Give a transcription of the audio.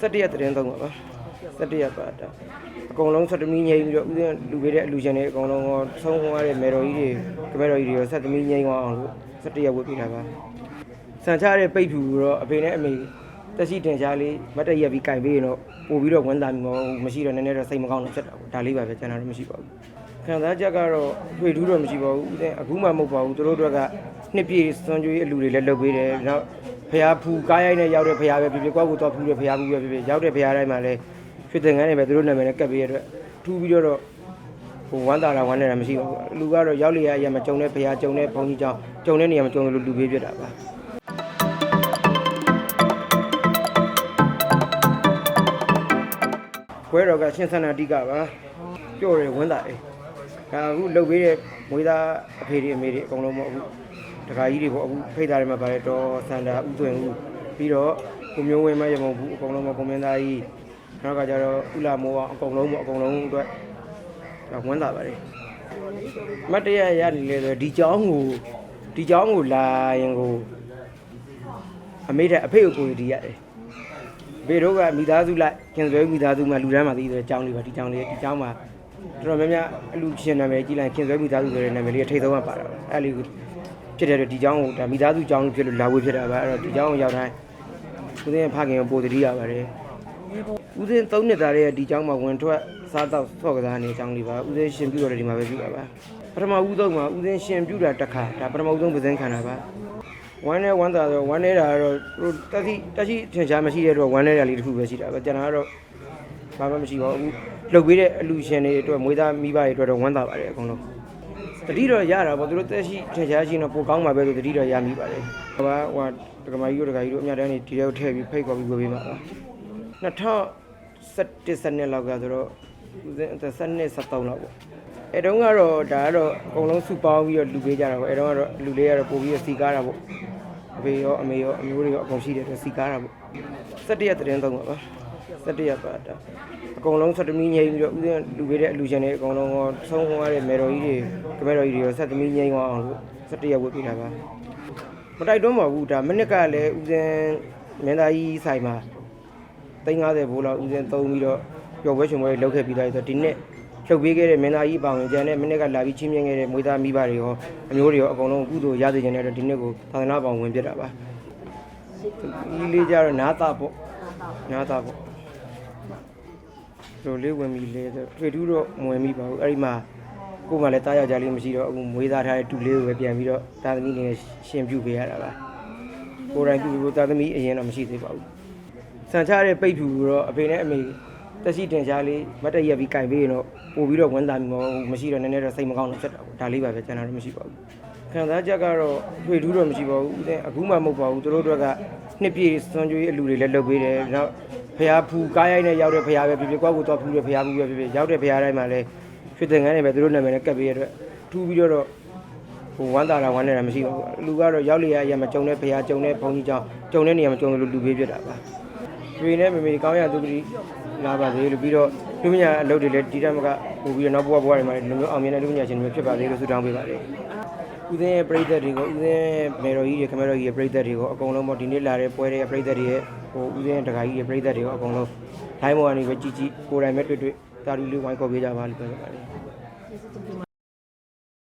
17ရက်သတင်းသုံးပါပါ17ရက်ပါတာအကုန်လုံး17မီးငိမ့်ပြီးတော့ဥစဉ်လူပေးတဲ့အလူရှင်တွေအကုန်လုံးရောဆုံးခွန်ရတဲ့မေတော်ကြီးတွေကမဲတော်ကြီးတွေရော17မီးငိမ့်အောင်လို့17ရက်ဝတ်ပြတာပါစံချတဲ့ပိတ်ဖြူတော့အဖေနဲ့အမေတက်ရှိတင်ရှားလေးမတ်တရက်ပြီးကင်ပေးရင်တော့ပို့ပြီးတော့ဝန်တာမျိုးမရှိတော့နည်းနည်းတော့စိတ်မကောင်းတော့ဖြစ်တာပေါ့ဒါလေးပါပဲကျန်တာတော့မရှိပါဘူးခံစားချက်ကတော့တွေ့ထူးတော့မရှိပါဘူးဥစဉ်အခုမှမဟုတ်ပါဘူးသူတို့တို့ကနှစ်ပြည့်စွန်ကြွေးအလူတွေလည်းလုပ်ပေးတယ်နောက် ဖျားဖူကားရိုက်နဲ့ရောက်တဲ့ဖျားပဲဖြစ်ဖြစ်ကိုယ့်ကိုယ်တော့ဖူးတဲ့ဖျားဖူးပဲဖြစ်ဖြစ်ရောက်တဲ့ဖျားတိုင်းမှာလည်းရွှေသင်္ကန်းတွေပဲသူတို့နာမည်နဲ့ကပ်ပေးရတဲ့ထူးပြီးတော့ဟိုဝမ်းသာတာဝမ်းနေတာမရှိပါဘူးလူကတော့ရောက်လေရရမကြုံတဲ့ဖျားကြုံတဲ့ဘုန်းကြီးကြောင့်ကြုံတဲ့နေရာမှာကြုံလို့လူပေးပြတာပါခွဲတော်ကရှင်းဆန္ဒတိကပါပြော့ရဝမ်းသာတယ်ဒါအခုလှုပ်ပေးတဲ့မွေးသားအဖေတွေအမေတွေအကုန်လုံးပေါ့အခုတ ခါကြီးတွေပေါ့အခုဖိတ်သားတွေမှာပါတယ်တော်ဆန္ဒဥသွင်ဦးပြီးတော့ကိုမျိုးဝင်းမရမုံဘူးအကုန်လုံးပေါ့ကိုမင်းသားကြီးနောက်ကကြတော့ဥလာမိုးအောင်အကုန်လုံးပေါ့အကုန်လုံးအတွက်ဒါဝမ်းသာပါတယ်မတ်တရရနေလေဆိုဒီเจ้าကိုဒီเจ้าကိုလာရင်ကိုအမေတဲ့အဖေကိုကိုဒီရတယ် ဘေတို့ကမိသားစုလိုက်ကင်ဆွဲမိသားစုမှာလူတန်းမှာသိတဲ့အကြောင်းလေးပါဒီကြောင်းလေးဒီကြောင်းမှာတော်တော်များများအလူရှင်နာမည်ကြီးလိုက်ကင်ဆွဲမိသားစုဆိုတဲ့နာမည်လေးထိတ်ဆုံးမှာပါတာအဲ့လေးကို ဖြစ်တဲ့အတွက်ဒီကြောင်းကိုဒါမိသားစုကြောင်းလို့ဖြစ်လို့လာဝေးဖြစ်တာပါအဲ့တော့ဒီကြောင်းကိုရောက်တိုင်းဦးစင်းဖခင်ကိုပို့တတိရပါတယ်ဦးစင်းသုံးနှစ်သားရဲ့ဒီကြောင်းမှာဝင်ထွက်စားတော့ဆော့ကစားနေအကြောင်းလေးပါဦးစင်းရှင်ပြတော့ဒီမှာပဲပြတာပါပထမဦးဆုံးမှာဦးစင်းရှင်ပြတာတစ်ခါဒါပထမဦးဆုံးပဇင်းခံတာပါဝမ်းနဲ့ဝမ်းသာတော့ဝမ်းနေတာကတော့သူတို့တက်စီတက်စီထင်ရှားမရှိတဲ့အတွက်ဝမ်းနေတာလေးတစ်ခုပဲရှိတာပဲကျွန်တော်ကတော့ဘာမှမရှိပါဘူးလှုပ်ပေးတဲ့အလူရှင်တွေအတွက်မွေးသားမိဘတွေအတွက်တော့ဝမ်းသာပါတယ်အကုန်လုံး တတိတော့ရတာပေါ့သူတို့တက်ရှိထင်ရှားရှိရင်တော့ပိုကောင်းမှာပဲလို့တတိတော့ရမိပါတယ်ဟိုကဟိုဒကမာကြီးတို့ဒကာကြီးတို့အများတန်းနေဒီထဲကိုထည့်ပြီးဖိတ်ခေါ်ပြီးဝေပေးပါပါ2017စနစ်လောက်ကဆိုတော့ဦးစင်းအသက်12 13လောက်ပေါ့အဲတုန်းကတော့ဒါကတော့အကုန်လုံးစုပေါင်းပြီးတော့လူပေးကြတာပေါ့အဲတုန်းကတော့လူလေးကတော့ပို့ပြီးတော့စီကားတာပေါ့အဖေရောအမေရောအမျိုးတွေရောအကုန်ရှိတဲ့အတွက်စီကားတာပေါ့17ရက်သတင်းသုံးပါပါ 17ရက်ပါတာအကုန်လုံး17မီးငိမ့်ပြီးတော့ဦးစင်းလူပေးတဲ့အလူရှင်တွေအကုန်လုံးရောဆုံးခွန်ရတဲ့မေတော်ကြီးတွေကမဲတော်ကြီးတွေရော17မီးငိမ့်အောင်လို့17ရက်ဝတ်ပေးတာပါမတိုက်တွန်းပါဘူးဒါမနစ်ကလည်းဦးစင်းမင်းသားကြီးဆိုင်မှာ350ဘိုးလောက်ဦးစင်းသုံးပြီးတော့ပျော်ပွဲရှင်ပွဲတွေလုပ်ခဲ့ပြီးသားဆိုတော့ဒီနေ့လှုပ်ပေးခဲ့တဲ့မင်းသားကြီးအပေါင်းကျန်တဲ့မင်းကလာပြီးချင်းမြင်ခဲ့တဲ့မွေးသားမိဘတွေရောအမျိုးတွေရောအကုန်လုံးကုသိုလ်ရစေချင်တဲ့အတွက်ဒီနေ့ကိုသာသနာပေါင်းဝင်ပြတာပါဒီလေးကြတော့နားသားပေါ့နားသားပေါ့ တို့လေးဝင်ပြီလေဆိုတွေ့ထူးတော့မဝင်မိပါဘူးအဲ့ဒီမှာကိုယ်မှလည်းတားယောက်ျားလေးမရှိတော့အခုမွေးသားထားတဲ့တူလေးကိုပဲပြန်ပြီးတော့တာသမီနေနဲ့ရှင်ပြုပေးရတာပါကိုယ်တိုင်ပြုလို့တာသမီအရင်တော့မရှိသေးပါဘူးစံချတဲ့ပိတ်ဖြူတော့အဖေနဲ့အမေတက်ရှိတင်ရှားလေးမတ်တရက်ပြီးကင်ပေးရင်တော့ပို့ပြီးတော့ဝန်တာမျိုးမရှိတော့နည်းနည်းတော့စိတ်မကောင်းတော့ဖြစ်တာပေါ့ဒါလေးပါပဲကျန်တာတော့မရှိပါဘူးခံစားချက်ကတော့တွေ့ထူးတော့မရှိပါဘူးဥစဉ်အခုမှမဟုတ်ပါဘူးသူတို့တို့ကနှစ်ပြည့်စွန်ကြွေးအလူတွေလည်းလုပ်ပေးတယ်နောက် ဖျားဖူကားရိုက်နဲ့ရောက်တဲ့ဖျားပဲဖြစ်ဖြစ်ကိုယ့်ကိုယ်တော့ဖူးတဲ့ဖျားဖူးပဲဖြစ်ဖြစ်ရောက်တဲ့ဖျားတိုင်းမှာလည်းရွှေသင်္ကန်းတွေပဲသူတို့နာမည်နဲ့ကပ်ပေးရတဲ့အတွက်ထူးပြီးတော့ဟိုဝမ်းသာတာဝမ်းနေတာမရှိပါဘူးလူကတော့ရောက်လေရရမကြုံတဲ့ဖျားကြုံတဲ့ဘုန်းကြီးကြောင့်ကြုံတဲ့နေရာမှာကြုံလို့လူပေးပြတာပါတွေနဲ့မမေကောင်းရသူပတိလာပါသေးလို့ပြီးတော့လူမညာအလုပ်တွေလည်းဒီတက်မကပို့ပြီးတော့နောက်ဘဝဘဝတွေမှာလည်းလူမျိုးအောင်မြင်တဲ့လူမညာရှင်တွေဖြစ်ပါသေးလို့ဆုတောင်းပေးပါတယ် ဦးသိန်းရဲ့ပရိသတ်တွေကိုဦးသိန်းမေတော်ကြီးတွေခမဲတော်ကြီးရဲ့ပရိသတ်တွေကိုအကုန်လုံးပေါ့ဒီနေ့လာတဲ့ပွဲတွေရဲ့ပရိသတ်တွေရဲ့ဟိုဦးသိန်းတခါကြီးရဲ့ပရိသတ်တွေကိုအကုန်လုံးထိုင်းမော်ကနေပဲကြည်ကြည်ကိုယ်တိုင်ပဲတွေ့တွေ့တာလူလေးဝိုင်းခေါ်ပေးကြပါလို့ပြောပါတယ်